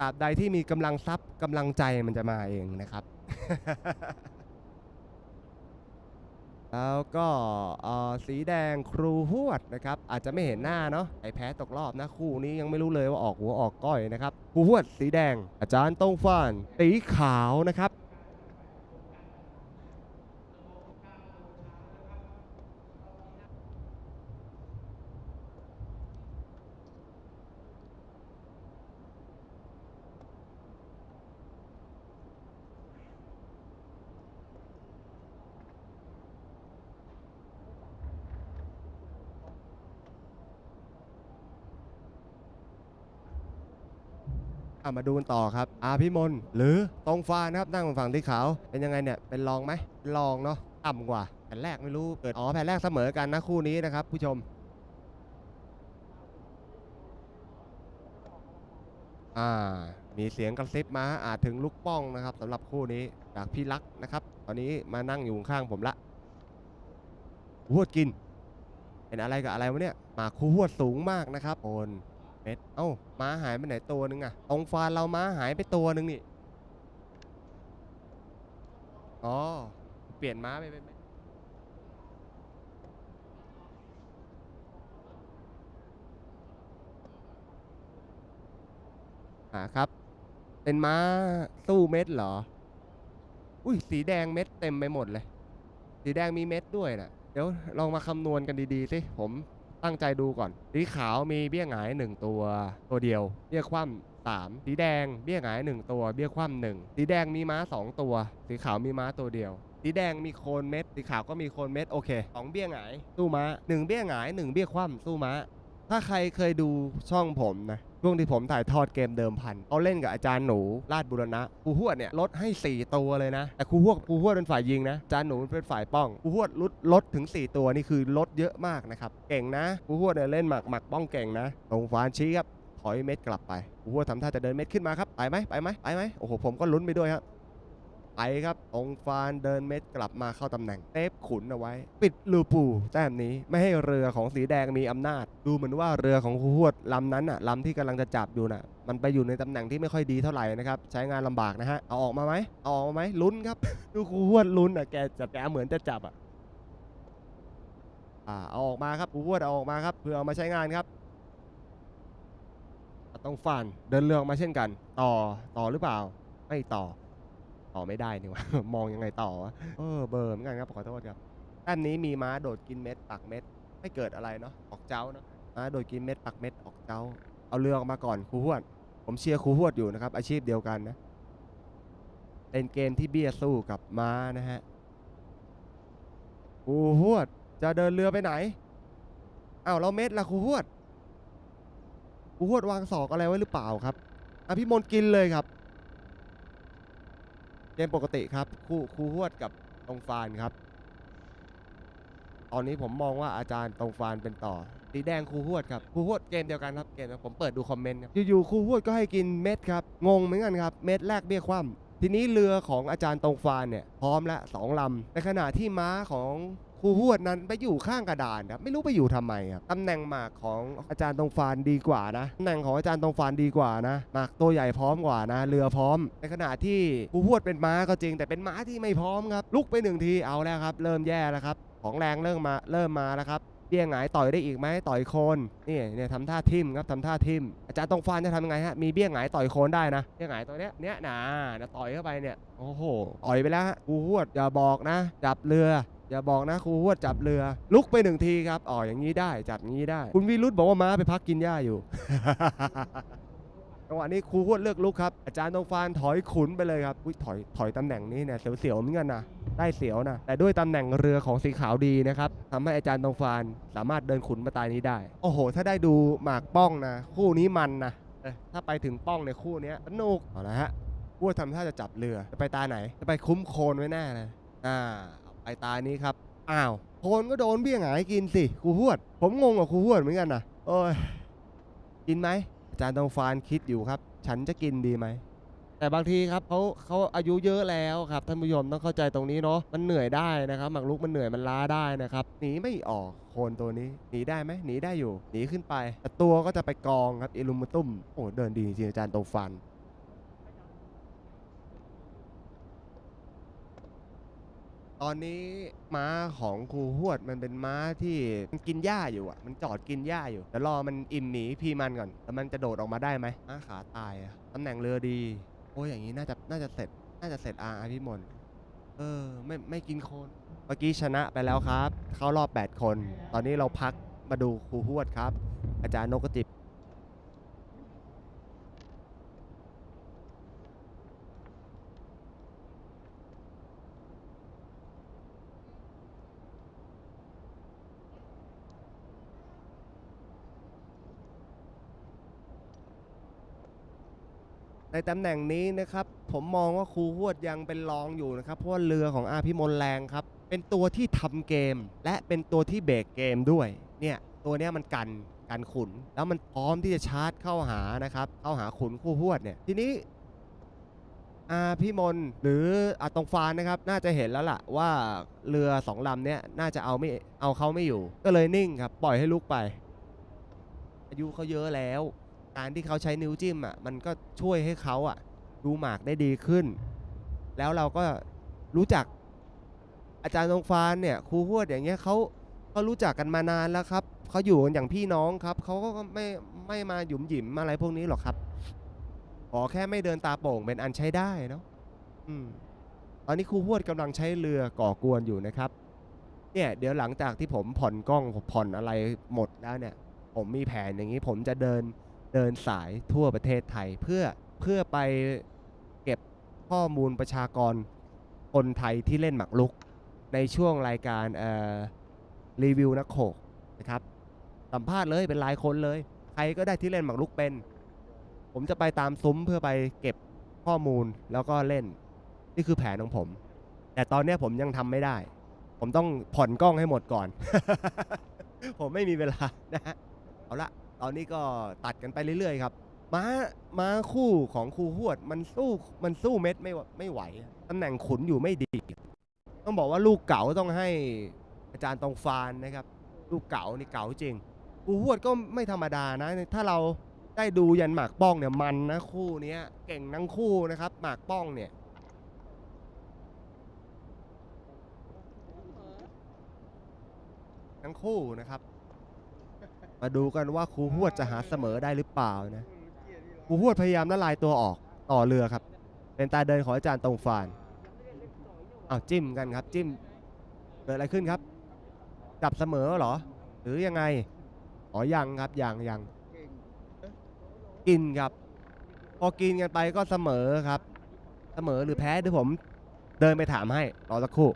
ตราบใดที่มีกำลังทรัพย์กำลังใจมันจะมาเองนะครับ แล้วก็สีแดงครูหวดนะครับ อาจจะไม่เห็นหน้าเนาะไอแพ้ตกรอบนะคู่นี้ยังไม่รู้เลยว่าออกหัวออกก้อยนะครับครูหวดสีแดงอาจารย์ตงฟานสีขาวนะครับ อะมาดูกันต่อครับอาพี่มนหรือตรงฟ้านะครับนั่งฝั่งที่ขาว เป็นยังไงเนี่ยเป็นรองไหมเป็นรองเนาะต่ำกว่าแผ่นแรกไม่รู้เกิดอ๋อแผ่นแรกเสมอกันนะคู่นี้นะครับ ผู้ชมอ่ามีเสียงกระซิบมาอาจถึงลูกป้องนะครับสำหรับคู่นี้จากพี่ลักษ์นะครับ ตอนนี้มานั่งอยู่ข้างผมละหวดกิน เป็นอะไรกับอะไรวะเนี่ยหมาคู่หวดสูงมากนะครับโอน เม็ดเอ้าม้าหายไปไหนตัวนึงอะตรงฟานเราม้าหายไปตัวนึงนี่ อ๋อ เปลี่ยนม้าไปเป็นไหมหาครับ เป็นม้าสู้เม็ดเหรอ อุ้ยสีแดงเม็ดเต็มไปหมดเลย สีแดงมีเม็ดด้วยนะเดี๋ยวลองมาคำนวณกันดีๆสิผม ตั้งใจดูก่อน สีขาวมีเบี้ยหงายหนึ่งตัว ตัวเดียว เบี้ยคว่ำสามสีแดงเบี้ยหงายหนึ่งตัว เบี้ยคว่ำหนึ่งสีแดงมีม้าสองตัว สีขาวมีม้าตัวเดียว สีแดงมีโคนเม็ด สีขาวก็มีโคนเม็ดโอเคสองเบี้ยหงายสู้ม้าหนึ่งเบี้ยหงายหนึ่งเบี้ยคว่ำสู้ม้า ถ้าใครเคยดูช่องผมนะ ช่วงที่ผมถ่ายทอดเกมเดิมพันเขาเล่นกับอาจารย์หนูราชบุรณะครูหวดเนี่ยลดให้ 4 ตัวเลยนะ แต่ครูหวดครูหวดเป็นฝ่ายยิงนะอาจารย์หนูเป็นฝ่ายป้องครูหวดลดลดถึง 4 ตัวนี่คือลดเยอะมากนะครับเก่งนะครูหวดเนี่ยเล่นหมักหมักป้องเก่งนะตรงฟานชี้ครับถอยเม็ดกลับไปครูหวดทำท่าจะเดินเม็ดขึ้นมาครับไปไหมไปไหมไปไหมโอ้โหผมก็ลุ้นไปด้วยครับ ไปครับ องฟานเดินเม็ดกลับมาเข้าตำแหน่งเซฟขุนเอาไว้ ปิดลูปูแต้มนี้ไม่ให้เรือของสีแดงมีอำนาจ ดูเหมือนว่าเรือของครูหวดลำนั้นอะลำที่กำลังจะจับอยู่น่ะ มันไปอยู่ในตำแหน่งที่ไม่ค่อยดีเท่าไหร่นะครับ ใช้งานลำบากนะฮะ เอาออกมาไหมเอาออกมาไหมลุ้นครับ ดูครูหวดลุ้นอะแกจะแกเหมือนจะจับอะอ่าเอาออกมาครับครูหวดเอาออกมาครับเพื่อเอามาใช้งานครับต้องฟันเดินเรือออกมาเช่นกัน ต่อต่อหรือเปล่า ไม่ต่อ ต่อไม่ได้นี่หวะมองยังไงต่อวะเออเบอร์เหมือนกันครับขอโทษครับแต้มนี้มีม้าโดดกินเม็ดปักเม็ดไม่เกิดอะไรเนาะออกเจ้าเนาะม้าโดดกินเม็ดปักเม็ดออกเจ้า เอาเรือออกมาก่อนครูหวด ผมเชียร์ครูหวดอยู่นะครับ อาชีพเดียวกันนะเป็นเกมที่เบี้ยสู้กับม้านะฮะครูหวดจะเดินเรือไปไหนอ้าวเราเม็ดละครูหวดครูหวดวางศอกอะไรไว้หรือเปล่าครับอะพี่มนกินเลยครับ เกมปกติครับคู่ครูหวดกับตรงฟานครับ ตอนนี้ผมมองว่าอาจารย์ตรงฟานเป็นต่อสีแดงครูหวดครับครูหวดเกมเดียวกันครับเกมผมเปิดดูคอมเมนต์ครับอยู่ๆครูหวดก็ให้กินเม็ดครับงงเหมือนกันครับเม็ดแรกเบี้ยคว่ำทีนี้เรือของอาจารย์ตรงฟานเนี่ยพร้อมละสองลำในขณะที่ม้าของ รูหวดนั้นไปอยู่ข้างกระดานครับไม่รู้ไปอยู่ทำไมครับตำแหน่งหมากของอาจารย์ตรงฟานดีกว่านะตำแหน่งของอาจารย์ตรงฟานดีกว่านะหมากตัวใหญ่พร้อมกว่านะ เรือพร้อม ในขณะที่ครูหวดเป็นม้าก็จริง แต่เป็นม้าที่ไม่พร้อมครับลุกไปหนึ่งทีเอาแล้วครับ เริ่มแย่แล้วครับของแรงเริ่มมาเริ่มมาแล้วครับเบี้ยหงายต่อยได้อีกไหมต่อยโคนนี่เนี่ยทำท่าทิมครับทำท่าทิมอาจารย์ตรงฟานจะทำยังไงฮะมีเบี้ยหงายต่อยโคนได้นะเบี้ยหงายตัวเนี้ยเนี้ยนะนะต่อยเข้าไปเนี่ยโอ้โหต่อยไปแล้วฮะครูหวดอย่าบอกนะ จับเรือ อย่าบอกนะครูหวดจับเรือ ลุกไปหนึ่งทีครับอ๋ออย่างนี้ได้จับงี้ได้ คุณวิรุธบอกว่าม้าไปพักกินหญ้าอยู่ จังหวะนี้ครูหวดเลือกลุกครับอาจารย์ตรงฟานถอยขุนไปเลยครับอุ้ยถอยถอยตำแหน่งนี้เนี่ยเสียวๆเหมือนกันนะได้เสียวนะแต่ด้วยตำแหน่งเรือของสีขาวดีนะครับทำให้อาจารย์ตรงฟานสามารถเดินขุนมาตายนี้ได้ โอ้โห ถ้าได้ดูหมากป้องนะคู่นี้มันนะเอ้ยถ้าไปถึงป้องในยคู่เนี้ยสนุกเอาละฮะพูดทำท่าจะจับเรือจะไปตาไหนจะไปคุ้มโคลนไว้แน่เลยอ่า ไปตานี้ครับอ้าวโคลนก็โดนเบี้ยหงายกินสิครูหวด ผมงงกับครูหวดเหมือนกันนะโอ้ยกินไหมอาจารย์ตรงฟานคิดอยู่ครับ ฉันจะกินดีไหมแต่บางทีครับเขาเขาอายุเยอะแล้วครับท่านผู้ชมต้องเข้าใจตรงนี้เนาะมันเหนื่อยได้นะครับหมากรุกมันเหนื่อยมันล้าได้นะครับหนีไม่ออกโคนตัวนี้หนีได้ไหมหนีได้อยู่หนีขึ้นไปแต่ตัวก็จะไปกองครับอิลูมุตุมโอ้เดินดีจริงๆอาจารย์โตฟัน ตอนนี้ม้าของครูหวดมันเป็นม้าที่มันกินหญ้าอยู่อะ มันจอดกินหญ้าอยู่เดี๋ยวรอมันอิ่มหมีพี่มันก่อนแล้วมันจะโดดออกมาได้ไหมม้าขาตายอะตำแหน่งเรือดี โอ้ยอย่างนี้น่าจะน่าจะเสร็จ น่าจะเสร็จอาอาพี่มนต์เออไม่ไม่กินโคลนเมื่อกี้ชนะไปแล้วครับ เข้ารอบ 8 คน ตอนนี้เราพักมาดูครูหวดครับ อาจารย์นกกระจิบ ในตำแหน่งนี้นะครับผมมองว่าครูหวดยังเป็นรองอยู่นะครับเพราะว่าเรือของอาพิมลแรงครับ เป็นตัวที่ทำเกม และเป็นตัวที่เบรกเกมด้วยเนี่ยตัวเนี้ยมันกันกันขุน แล้วมันพร้อมที่จะชาร์จเข้าหานะครับเข้าหาขุนครูหวดเนี่ยทีนี้ อาพี่มนหรืออาตรงฟานนะครับ น่าจะเห็นแล้วล่ะว่าเรือสองลำเนี้ยน่าจะเอาไม่เอาเขาไม่อยู่ ก็เลยนิ่งครับ ปล่อยให้ลุกไป อายุเขาเยอะแล้ว การที่เขาใช้นิ้วจิ้มอะมันก็ช่วยให้เขาอะดูหมากได้ดีขึ้น แล้วเราก็รู้จักอาจารย์ตรงฟานเนี่ยครูหวดอย่างเงี้ยเขาเขารู้จักกันมานานแล้วครับเขาอยู่กันอย่างพี่น้องครับเขาก็ไม่ไม่มาหยุมหยิมอะไรพวกนี้หรอกครับขอแค่ไม่เดินตาโป่งเป็นอันใช้ได้เนาะอืมตอนนี้ครูหวดกำลังใช้เรือก่อกวนอยู่นะครับเนี่ยเดี๋ยวหลังจากที่ผมผ่อนกล้องผ่อนอะไรหมดแล้วเนี่ย ผมมีแผนอย่างนี้ผมจะเดิน เดินสายทั่วประเทศไทยเพื่อเพื่อไปเก็บข้อมูลประชากรคนไทยที่เล่นหมากรุก ในช่วงรายการรีวิวนักโขกนะครับสัมภาษณ์เลยเป็นรายคนเลย ใครก็ได้ที่เล่นหมากรุกเป็น ผมจะไปตามซุ้มเพื่อไปเก็บข้อมูลแล้วก็เล่นนี่คือแผนของผม แต่ตอนนี้ผมยังทำไม่ได้ ผมต้องผ่อนกล้องให้หมดก่อน ผมไม่มีเวลานะฮะเอาละ ตอนนี้ก็ตัดกันไปเรื่อยๆครับม้าม้าคู่ของครูหวด มันสู้มันสู้เม็ดไม่ไม่ไหวตำแหน่งขุนอยู่ไม่ดี ต้องบอกว่าลูกเก๋าต้องให้อาจารย์ตองฟานนะครับ ลูกเก๋านี่เก๋าจริงครูหวดก็ไม่ธรรมดานะ ถ้าเราได้ดูยันหมากป้องเนี่ยมันนะคู่นี้เก่งทั้งคู่นะครับ หมากป้องเนี่ยทั้งคู่นะครับ มาดูกันว่าครูหวดจะหาเสมอได้หรือเปล่านะครูหวดพยายามละลายตัวออกต่อเรือครับ เป็นตาเดินของอาจารย์ตรงฟานเอาจิ้มกันครับจิ้มเกิดอะไรขึ้นครับจับเสมอเหรอ หรือยังไงอ๋อยังครับยังยังกินครับ พอกินกันไปก็เสมอครับ เสมอหรือแพ้เดี๋ยวผมเดินไปถามให้รอสักครู่